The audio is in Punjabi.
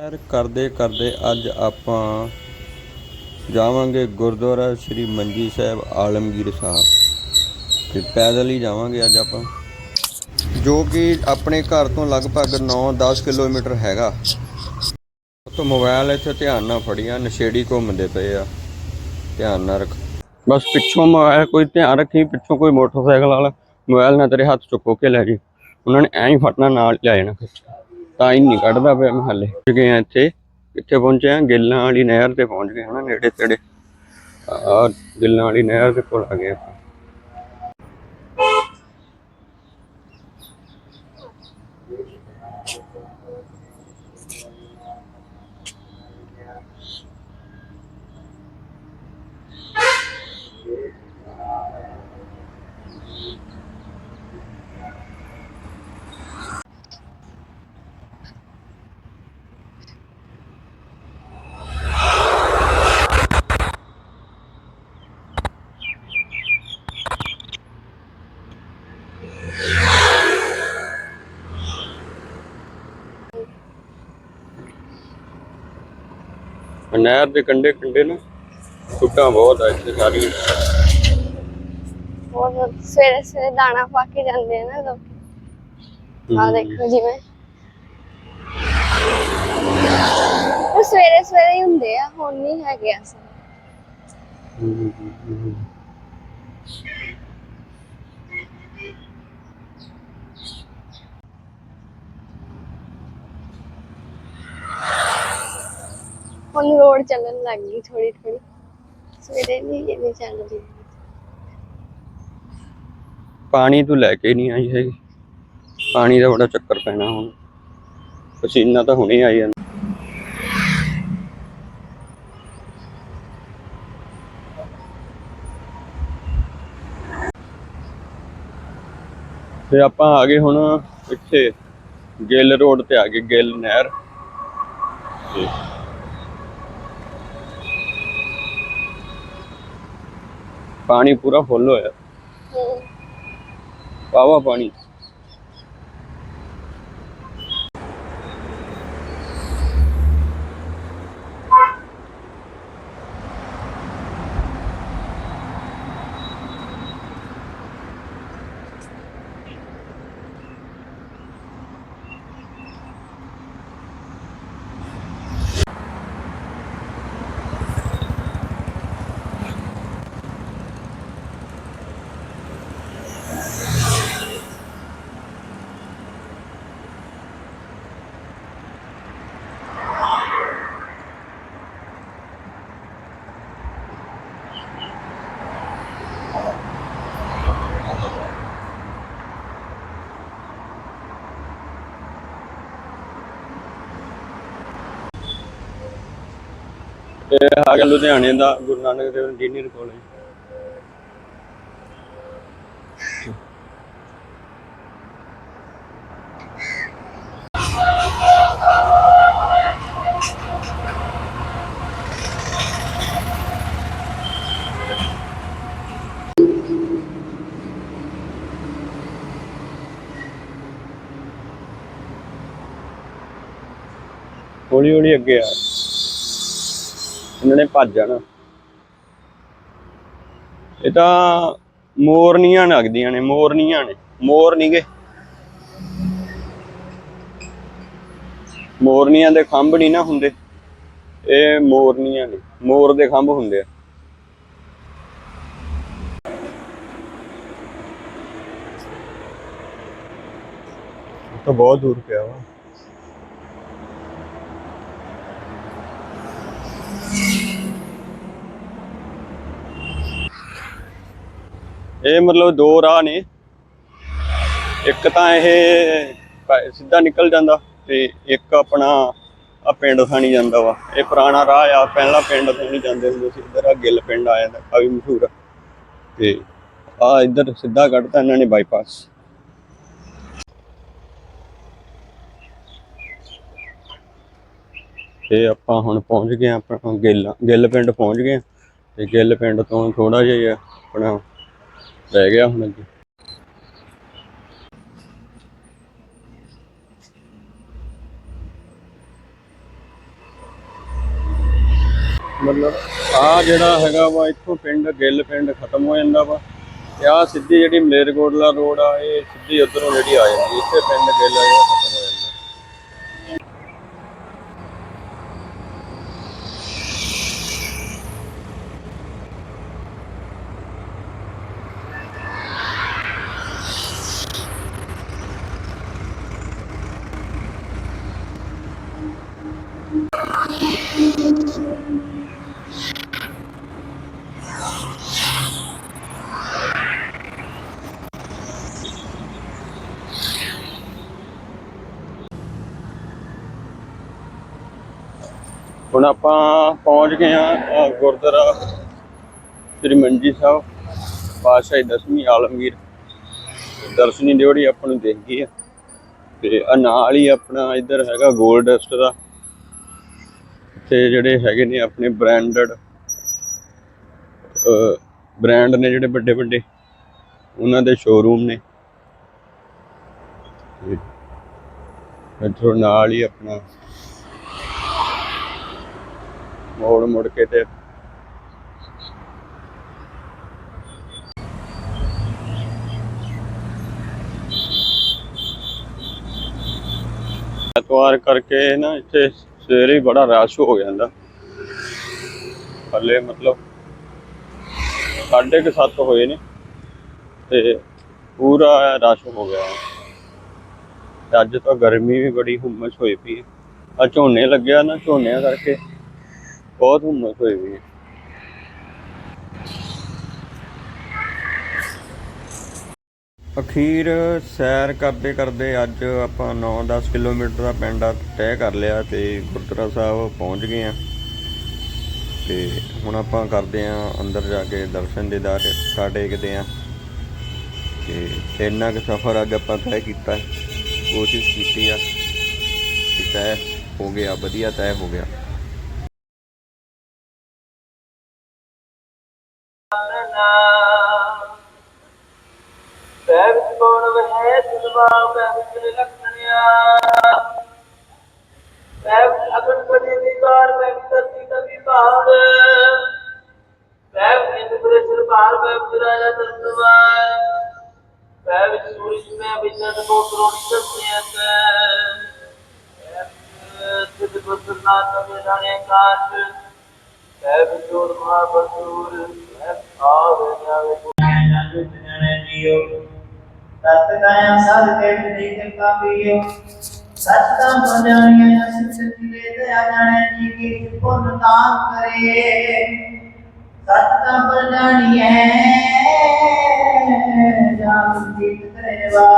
ਸੈਰ ਕਰਦੇ ਕਰਦੇ ਅੱਜ ਆਪਾਂ ਜਾਵਾਂਗੇ ਗੁਰਦੁਆਰਾ ਸ੍ਰੀ ਮੰਜੀ ਸਾਹਿਬ ਆਲਮਗੀਰ ਸਾਹਿਬ। ਤੇ ਪੈਦਲ ਹੀ ਜਾਵਾਂਗੇ ਅੱਜ ਆਪਾਂ। ਜੋ ਕਿ ਆਪਣੇ ਘਰ ਤੋਂ ਲਗਭਗ 9-10 ਕਿਲੋਮੀਟਰ ਹੈਗਾ। ਤੋਂ ਮੋਬਾਈਲ ਇੱਥੇ ਧਿਆਨ ਨਾਲ ਫੜੀਆਂ, ਨਸ਼ੇੜੀ ਘੁੰਮਦੇ ਪਏ ਆ। ਧਿਆਨ ਨਾਲ ਰੱਖ। ਬਸ ਪਿੱਛੋਂ ਮੋਬਾਈਲ ਕੋਈ ਧਿਆਨ ਰੱਖੀ, ਪਿੱਛੋਂ ਕੋਈ ਮੋਟਰਸਾਈਕਲ ਵਾਲਾ ਮੋਬਾਈਲ ਨਾ ਤੇਰੇ ਹੱਥ ਚੁੱਕੋ ਕੇ ਲੈ ਜੀ। ਉਹਨਾਂ ਨੇ ਐਂ ਹੀ ਫੜਨਾ, ਨਾਲ ਲੈ ਜਾਣਾ। ਖਿੱਚ ਤਾਂ ਹੀ ਨਹੀਂ ਕੱਢਦਾ ਪਿਆ ਮੈਂ ਹਾਲੇ ਗਏ ਆ ਇੱਥੇ ਕਿੱਥੇ ਪਹੁੰਚੇ ਆ, ਗਿੱਲਾਂ ਵਾਲੀ ਨਹਿਰ ਤੇ ਪਹੁੰਚ ਗਏ ਹਨਾ ਨੇੜੇ ਤੇੜੇ। ਆ ਗਿੱਲਾਂ ਵਾਲੀ ਨਹਿਰ ਦੇ ਕੋਲ ਆ ਗਏ ਆਪਾਂ। ਨਹਿਰ ਦੇ ਕੰਢੇ ਕੰਢੇ ਨਾ ਸੁੱਟਾਂ ਬਹੁਤ ਆ ਇੱਥੇ ਸਾਰੀਆਂ। ਉਹ ਸਵੇਰੇ ਸਵੇਰੇ ਦਾਣਾ ਪਾ ਕੇ ਜਾਂਦੇ ਆ ਨਾ ਲੋਕ। ਆ ਦੇਖੋ ਜਿਵੇਂ ਉਹ ਸਵੇਰੇ ਸਵੇਰੇ ਹੀ ਹੁੰਦੇ ਆ ਹੁਣ ਨਹੀਂ ਹੈਗੇ ਅਸਲ। ਹੁਣ ਰੋਡ ਚੱਲਣ ਲੱਗ ਗਈ ਥੋੜੀ ਥੋੜੀ ਸਵੇਰੇ ਨਹੀਂ ਇਹ ਚੱਲ ਰਹੀ। ਪਾਣੀ ਤੂੰ ਲੈ ਕੇ ਨਹੀਂ ਆਈ ਹੈਗੀ। ਪਾਣੀ ਦਾ ਬੜਾ ਚੱਕਰ ਪੈਣਾ ਹੁਣ। ਪਸੀਨਾ ਤਾਂ ਹੁਣੇ ਆਈ ਜਾਂਦਾ। ਤੇ ਆਪਾਂ ਆ ਗਏ ਹੁਣ ਇੱਥੇ ਗਿੱਲ ਰੋਡ ਤੇ ਆ ਗਏ, ਗਿੱਲ ਨਹਿਰ। ਤੇ ਪਾਣੀ ਪੂਰਾ ਫੁੱਲ ਹੋਇਆ। ਹੂੰ। ਵਾਹਵਾ ਪਾਣੀ। ਤੇ ਆ ਲੁਧਿਆਣੇ ਦਾ ਗੁਰੂ ਨਾਨਕ ਦੇਵ ਇੰਜੀਨੀਅਰ ਕਾਲਜ ਹੌਲੀ ਹੌਲੀ ਅੱਗੇ ਆ। ਇਹਨਾਂ ਨੇ ਭੱਜ ਜਾਣਾ। ਇਹ ਤਾਂ ਮੋਰਨੀਆਂ ਲੱਗਦੀਆਂ ਨੇ, ਮੋਰਨੀਆਂ ਨੇ। ਮੋਰ ਨਹੀਂਗੇ ਮੋਰਨੀਆਂ ਦੇ ਖੰਭ ਨਹੀਂ ਨਾ ਹੁੰਦੇ। ਇਹ ਮੋਰਨੀਆਂ ਨੇ। ਮੋਰ ਦੇ ਖੰਭ ਹੁੰਦੇ ਆ। ਤਾਂ ਬਹੁਤ ਦੂਰ ਪਿਆ ਵਾ। ਇਹ ਮਤਲਬ ਦੋ ਰਾਹ ਨੇ। ਇੱਕ ਤਾਂ ਇਹ ਸਿੱਧਾ ਨਿਕਲ ਜਾਂਦਾ ਤੇ ਇੱਕ ਆਪਣਾ ਆ ਪਿੰਡ ਥਾਣੀ ਜਾਂਦਾ ਵਾ। ਇਹ ਪੁਰਾਣਾ ਰਾਹ ਆ, ਪਹਿਲਾਂ ਪਿੰਡ ਥਾਣੀ ਜਾਂਦੇ ਹੁੰਦੇ ਸੀ। ਇੱਧਰ ਆ ਗਿੱਲ ਪਿੰਡ ਆ ਜਾਂਦਾ ਕਾਫੀ ਮਸ਼ਹੂਰ। ਆ ਤੇ ਆ ਇੱਧਰ ਸਿੱਧਾ ਕੱਢਤਾ ਇਹਨਾਂ ਨੇ ਬਾਈਪਾਸ ਤੇ ਆਪਾਂ ਹੁਣ ਪਹੁੰਚ ਗਏ ਹਾਂ ਆਪਣਾ ਗਿੱਲ ਗਿੱਲ ਪਿੰਡ ਪਹੁੰਚ ਗਏ ਤੇ ਗਿੱਲ ਪਿੰਡ ਤੋਂ ਥੋੜਾ ਜਿਹਾ ਆਪਣਾ ਰਹਿ ਗਿਆ ਹੁਣ ਅੱਗੇ। ਮਤਲਬ ਆ ਜਿਹੜਾ ਹੈਗਾ ਵਾ, ਇੱਥੋਂ ਪਿੰਡ, ਗਿੱਲ ਪਿੰਡ ਖਤਮ ਹੋ ਜਾਂਦਾ ਵਾ। ਤੇ ਆ ਸਿੱਧੀ ਜਿਹੜੀ ਮਲੇਰਕੋਟਲਾ ਰੋਡ ਆ, ਇਹ ਸਿੱਧੀ ਉਧਰੋਂ ਜਿਹੜੀ ਆ ਜਾਂਦੀ ਇੱਥੇ ਪਿੰਡ ਗਿੱਲ ਆ। ਹੁਣ ਆਪਾਂ ਪਹੁੰਚ ਗਏ ਆ ਗੁਰਦੁਆਰਾ ਸ੍ਰੀ ਮੰਜੀ ਸਾਹਿਬ, ਪਾਤਸ਼ਾਹੀ ਦਸਵੀਂ ਆਲਮਗੀਰ। ਦਰਸ਼ਨੀ ਡਿਓੜੀ ਆਪਾਂ ਨੂੰ ਦੇਖ ਗਈ ਆ। ਤੇ ਆ ਨਾਲ ਹੀ ਆਪਣਾ ਇੱਧਰ ਹੈਗਾ 골ਡ ਡਸਟ ਦਾ। ਤੇ ਜਿਹੜੇ ਹੈਗੇ ਨੇ ਆਪਣੇ ਬ੍ਰਾਂਡਡ ਬ੍ਰਾਂਡ ਨੇ ਜਿਹੜੇ ਵੱਡੇ ਵੱਡੇ, ਉਹਨਾਂ ਦੇ ਸ਼ੋਰੂਮ ਨੇ। ਤੇ ਨਾਲ ਹੀ ਆਪਣਾ ਮੋੜ ਮੁੜ ਕੇ ਤੇ ਐਤਵਾਰ ਕਰਕੇ ਨਾ ਇੱਥੇ ਸਵੇਰੇ ਹੀ ਬੜਾ ਰਸ਼ ਹੋ ਜਾਂਦਾ। ਹੱਲੇ ਮਤਲਬ ਸਾਢੇ ਕੁ ਸੱਤ ਹੋਏ ਨੇ ਤੇ ਪੂਰਾ ਰਸ਼ ਹੋ ਗਿਆ। ਤੇ ਅੱਜ ਤਾਂ ਗਰਮੀ ਵੀ ਬੜੀ ਹੁੰਮਸ ਹੋਈ ਪਈ ਆ ਝੋਨੇ ਲੱਗਿਆ ਨਾ ਝੋਨਿਆਂ ਕਰਕੇ ਬਹੁਤ ਹੁੰਮਸ ਹੋਈ ਪਈ ਹੈ। ਅਖੀਰ ਸੈਰ ਕਰਦੇ ਕਰਦੇ ਅੱਜ ਆਪਾਂ 9-10 ਕਿਲੋਮੀਟਰ ਦਾ ਪਿੰਡ ਤੈਅ ਕਰ ਲਿਆ ਤੇ ਗੁਰਦੁਆਰਾ ਸਾਹਿਬ ਪਹੁੰਚ ਗਏ ਆ। ਤੇ ਹੁਣ ਆਪਾਂ ਕਰਦੇ ਆ ਅੰਦਰ ਜਾ ਕੇ ਦਰਸ਼ਨ ਦੀਦਾਰ ਮੱਥਾ ਟੇਕਦੇ ਆ। ਤੇ ਇੰਨਾ ਕੁ ਸਫ਼ਰ ਅੱਜ ਆਪਾਂ ਤੈਅ ਕੀਤਾ, ਕੋਸ਼ਿਸ਼ ਕੀਤੀ ਆ ਕਿ ਤੈਅ ਹੋ ਗਿਆ, ਵਧੀਆ ਤੈਅ ਹੋ ਗਿਆ। ਸਹਿਬ ਵਹਿ ਤੁਲਵਾ ਮੈਂ ਵਿਚਰ ਲਖਣਿਆ ਸਹਿਬ ਅਗਨ ਬੜੀ ਨਿਗਾਰ ਮੈਂ ਕਰਤੀ ਕਵੀ ਭਾਵ ਸਹਿਬ ਨਿਤ ਬਰੇ ਸਰਕਾਰ ਮੈਂ ਵਿਚਰਾਇਆ ਦਰਤਵਾਰ ਸਹਿਬ ਸੂਰਜ ਮੈਂ ਵਿਚਨ ਕੋ ਕਰੋੜੀ ਦਸਿਆਤ ਸਿਧ ਬਸਨਾ ਤਮੇ ਰਾਣੇ ਕਾਟ ਸਹਿਬ ਜੋਰ ਮਹਾ ਬਸੂਰ ਸਹਿਬ ਆਵੇ ਜਾਵੇ ਸਤ ਕਾਇਆ ਸਦ ਕੇ ਵਿਦੇ ਕਿਰਪਾ ਪੀਓ। ਸਚ ਤਾਂ ਬਜਾਣੀਆਂ ਸਿੱਧ ਜਿਲੇ ਦਇਆ ਜਾਣੇ ਜੀ ਕੀ ਪੁੰਨ ਦਾਨ ਕਰੇ। ਸਚ ਤਾਂ ਬਜਾਣੀਆਂ ਜਾਨ ਜੀਤ ਕਰੇਵਾ